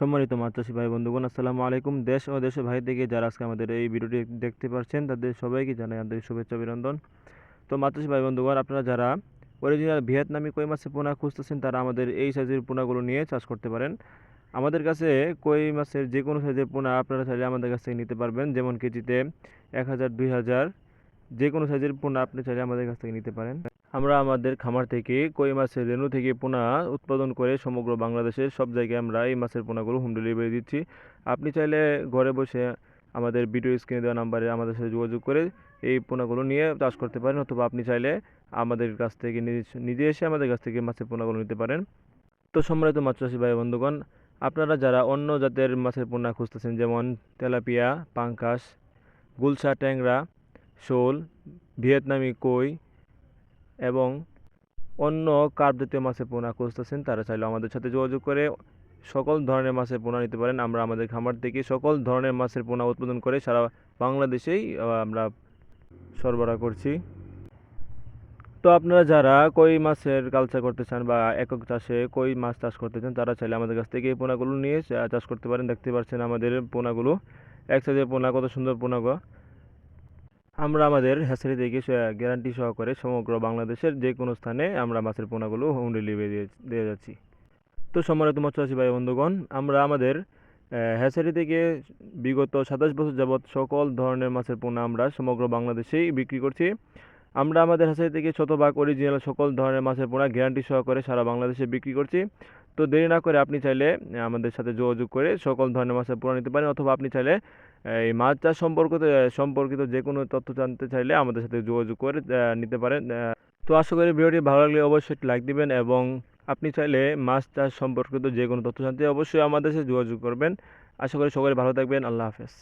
সম্মানিত চাষি ভাই বন্ধুগণ আসসালামু আলাইকুম। দেশ ও দেশের ভাই থেকে যারা আজকে আমাদের এই ভিডিওটি দেখতে পাচ্ছেন তাদের সবাইকে জানাই আন্তরিক শুভেচ্ছা, অভিনন্দন। তো চাষি ভাই বন্ধুগণ আপনারা যারা অরিজিনাল ভিয়েতনামি কই মাছের পোনা খুঁজতেছেন, তারা আমাদের এই সাইজের পোনাগুলো নিয়ে চাষ করতে পারেন। আমাদের কাছে কই মাছের যে কোনো সাইজের পোনা আপনারা চাইলে আমাদের কাছ থেকে নিতে পারবেন, যেমন কেজিতে এক হাজার, দুই হাজার যে কোনো সাইজের পোনা আপনি চাইলে আমাদের কাছ থেকে নিতে পারেন। আমরা আমাদের খামার থেকে কই মাছের রেণু থেকে পোনা উৎপাদন করে সমগ্র বাংলাদেশের সব জায়গায় আমরা এই মাছের পোনাগুলো হোম ডেলিভারি দিচ্ছি। আপনি চাইলে ঘরে বসে আমাদের ভিডিও স্ক্রিনে দেওয়া নাম্বারে আমাদের সাথে যোগাযোগ করে এই পোনাগুলো নিয়ে চাষ করতে পারেন অথবা আপনি চাইলে আমাদের কাছ থেকে নিজ- এসে আমাদের কাছ থেকে মাছের পোনাগুলো নিতে পারেন। তো সম্মানিত মাছ চাষি ভাই বন্ধুগণ, আপনারা যারা অন্য জাতের মাছের পোনা খুঁজতেছেন, যেমন তেলাপিয়া পাঙ্কাস গুলশা ট্যাংরা, শোল, ভিয়েতনামি কই এবং অন্য কার্প জাতীয় মাছের পোনা খুঁজতেছেন তারা চাইলে আমাদের সাথে যোগাযোগ করে সকল ধরনের মাছের পোনা নিতে পারেন। আমরা আমাদের খামার থেকে সকল ধরনের মাছের পোনা উৎপাদন করে সারা বাংলাদেশেই আমরা সরবরাহ করছি। তো আপনারা যারা কই মাছের কালচার করতে চান বা একক চাষে কই মাছ চাষ করতে চান, তারা চাইলে আমাদের কাছ থেকে এই পোনাগুলো নিয়ে চাষ করতে পারেন। দেখতে পাচ্ছেন আমাদের পোনাগুলো। এক সাইজের পোনা কত সুন্দর পোনাগো আমরা আমাদের থেকে গ্যারান্টি সহকারে সমগ্র বাংলাদেশের যে কোনো স্থানে আমরা মাছের পোনাগুলো হোম ডেলিভারি দিয়ে দিয়ে যাচ্ছি। তো সম্মানিত মৎস্যচাষী ভাই বন্ধুগণ, আমরা আমাদের হ্যাচারি থেকে বিগত সাতাশ বছর যাবৎ সকল ধরনের মাছের পোনা আমরা সমগ্র বাংলাদেশেই বিক্রি করছি। আমরা আমাদের হ্যাচারি থেকে শতভাগ অরিজিনাল সকল ধরনের মাছের পোনা গ্যারান্টি সহকারে সারা বাংলাদেশে বিক্রি করছি। তো দেরি না করে আপনি চাইলে আমাদের সাথে যোগাযোগ করে সকল ধরনের মাছের পোনা নিতে পারেন, অথবা আপনি চাইলে এই মাছ চাষ সম্পর্কিত সম্পর্কিত যে কোনো তথ্য জানতে চাইলে আমাদের সাথে যোগাযোগ করে নিতে পারেন। তো আশা করি ভিডিওটি ভালো লাগলে অবশ্যই লাইক দিবেন এবং আপনি চাইলে মাছ চাষ সম্পর্কিত যে কোনো তথ্য জানতে অবশ্যই আমাদের সাথে যোগাযোগ করবেন। আশা করি সকলে ভালো থাকবেন। আল্লাহ হাফেজ।